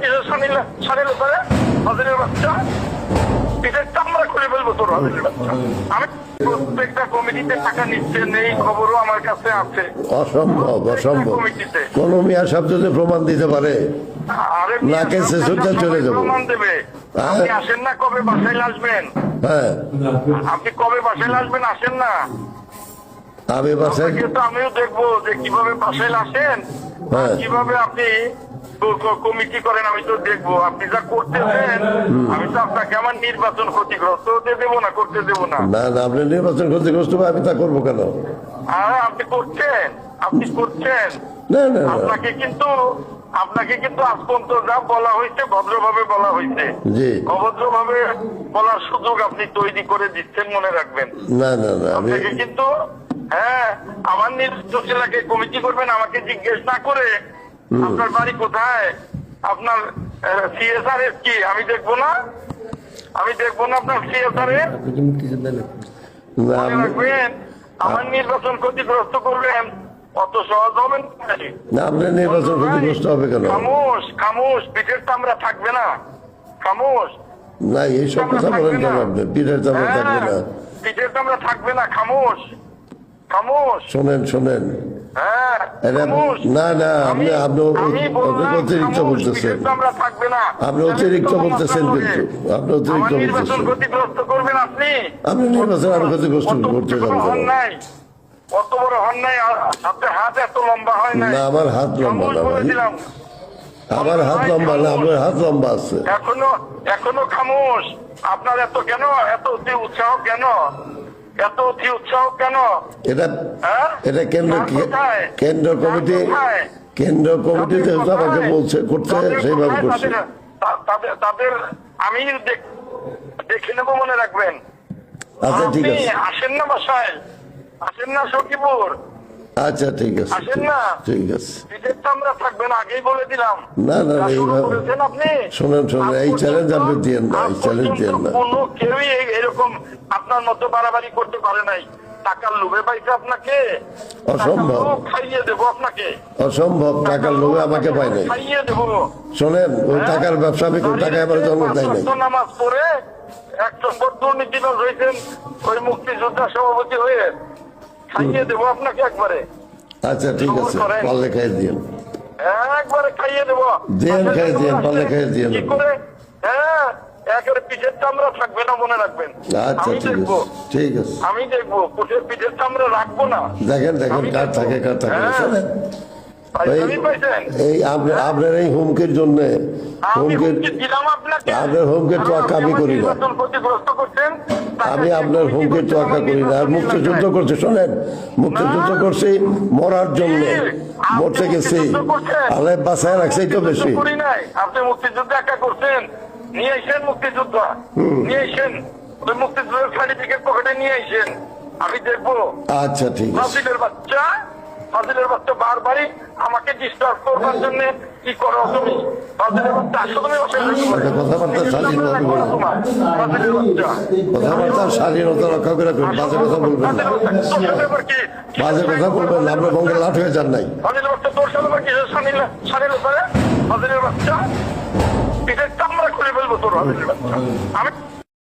কিসের সানিল সানিল করে হাজিরের বাচ্চা পিঠের চামড়া খুলে ফেলব তোর হাজিরের বাচ্চা। আমি প্রত্যেকটা কমিটিতে টাকা নিচ্ছে নেই খবরও আমার কাছে আছে। অসম্ভব অসম্ভব। কোন মিয়া সাহেব প্রমাণ দিতে পারে আরে না, কেসে সোজা চলে যাব। প্রমাণ দেবে। আপনি আসেন না কবে বাসায় আসবেন? হ্যাঁ। আপনি কবে বাসায় আসবেন আসেন না। আমি বাসায় আমিও দেখব যে কীভাবে বাসায় আসেন হ্যাঁ। কীভাবে আপনি কমিটি করেন আমি তো দেখব। আপনি যা করতেছেন আমি তো আপনাকে আমার নির্বাচন ক্ষতিগ্রস্ত হতে দেবো না করতে দেবো না। না না আপনি নির্বাচন ক্ষতিগ্রস্ত হবে আমি তা করব কেন? আর আপনি করছেন আপনি করছেন। না না না। আপনাকে কিন্তু আপনাকে কিন্তু আজ পর্যন্ত যা বলা হয়েছে ভদ্রভাবে বলা হয়েছে। অভদ্রভাবে বলার সুযোগ আপনি তৈরি করে দিচ্ছেন মনে রাখবেন। না না না আপনাকে কিন্তু হ্যাঁ আমার নির্দিষ্ট এলাকায় কমিটি করবেন আমাকে জিজ্ঞেস না করে আপনার বাড়ি কোথায়? আপনার সিএসআর এর কি? আমি দেখব না? আমি দেখব না আপনার সিএসআর এর? রাখবেন আমার নির্বাচন ক্ষতিগ্রস্ত করবেন অত সহজ না আপনার নির্বাচন ক্ষতিগ্রস্ত হবে কেন? খামোশ খামোশ পিঠের চামড়া থাকবে না। খামোশ। না এইসব কথা বলেন কেন আপনি? পিঠের চামড়া থাকবে না। হ্যাঁ, পিঠের চামড়া থাকবে না খামোশ। খামোশ। শোনেন শোনেন। হ্যাঁ। না না আপনি আপনি আমি বললাম আপনি অতিরিক্ত বলতেছেন। পিঠের চামড়া থাকবে না। আপনি অতিরিক্ত বলতেছেন কিন্তু। আপনি অতিরিক্ত আমার বলতেছেন। আপনি। নির্বাচন আরও ক্ষতিগ্রস্ত করতে যাবেন হাত এত লম্বা হয় না আমার হাত লম্বা না ভাই। আমার হাত লম্বা না আপনার হাত লম্বা আছে। এখনও এখনও খামোশ। আপনার এত কেন এত উৎসাহ কেন? এত অতি উৎসাহ কেন? এটা হ্যাঁ? এটা কেন্দ্র কেন্দ্র কমিটি? কেন্দ্র কমিটি আমাকে বলছে তাদের সেইভাবে করছে। তাদের- আমি দেখ- দেখে নেব মনে রাখবেন। আচ্ছা ঠিক আছে। আসেন না বাসায়। আসেন না সখীপুর। আচ্ছা ঠিক আছে। ঠিক আছে। না, না, এইভাবে- শোনেন, শোনেন, এই চ্যালেঞ্জ আপনি দিয়েন না, এই চ্যালেঞ্জ দিয়েন না। কোনো কেউই এরকম আপনার মতো বাড়াবাড়ি করতে পারে নাই। টাকার লোভে পাইছে আপনাকে। অসম্ভব। খাইয়ে দেবো আপনাকে। অসম্ভব টাকার লোভে আমাকে পায় নাই। খাইয়ে দেবো। শোনেন ওই টাকার ব্যবসা আমি টাকা জন্ম দেয় নাই। নামাজ পড়ে এক নম্বর দুর্নীতিবাজ হয়েছেন ওই মুক্তিযোদ্ধা সভাপতি হয়ে খাইয়ে দেবো আপনাকে একবারে। আচ্ছা ঠিক আছে করেন। পাল্লে খাই দিন একবারে খাইয়ে দেবো। দেন খাইয়ে দিয়েন, পারলে খাইয়ে দিয়েন। কি করে? হ্যাঁ একেবারে পিঠের চামড়া থাকবে না মনে রাখবেন। আচ্ছা ঠিক দেখব। আছে ঠিক আছে। আমি দেখব পিঠের পিঠের চামড়া রাখব না। দেখেন দেখেন কার থাকে কার থাকে। এই আপনার এই হুমকির জন্য আমি আপনার হুমকির তোয়াক্কা আমি করি না। করছেন আমি আপনার হুমকির তোয়াক্কা করি না। আর মুক্তিযুদ্ধ করছে শোনেন। মুক্তিযুদ্ধ করছি মরার জন্য। মরতে গেছি। আল্লাহ বাসায় রাখছেই তো বেশি। আপনি মুক্তিযুদ্ধ একা করছেন। নিয়ে আইসেন মুক্তিযুদ্ধ। নিয়ে আইসেন ওই মুক্তিযুদ্ধের সার্টিফিকেট পকেটে নিয়ে আইসেন আমি দেখব। আচ্ছা ঠিক আছে। বাচ্চা ফাজিলের বাচ্চা বারবারই আমাকে ডিস্টার্ব করবার জন্য কি করো তুমি? ফাজিলের বাচ্চা আসো তুমি কথাবার্তা কথাবার্তা রক্ষা করে করুন বাজে কথা বলবেন বাজে কথা বলবেন না আপনার বঙ্গে লাঠ হয়ে যান নাই। ফাজিলের বাচ্চা তোর সাথে আবার সানিল পারে ফাজিলের বাচ্চা পিঠের চামড়া খুলে ফেলব তোর ফাজিলের বাচ্চা আমি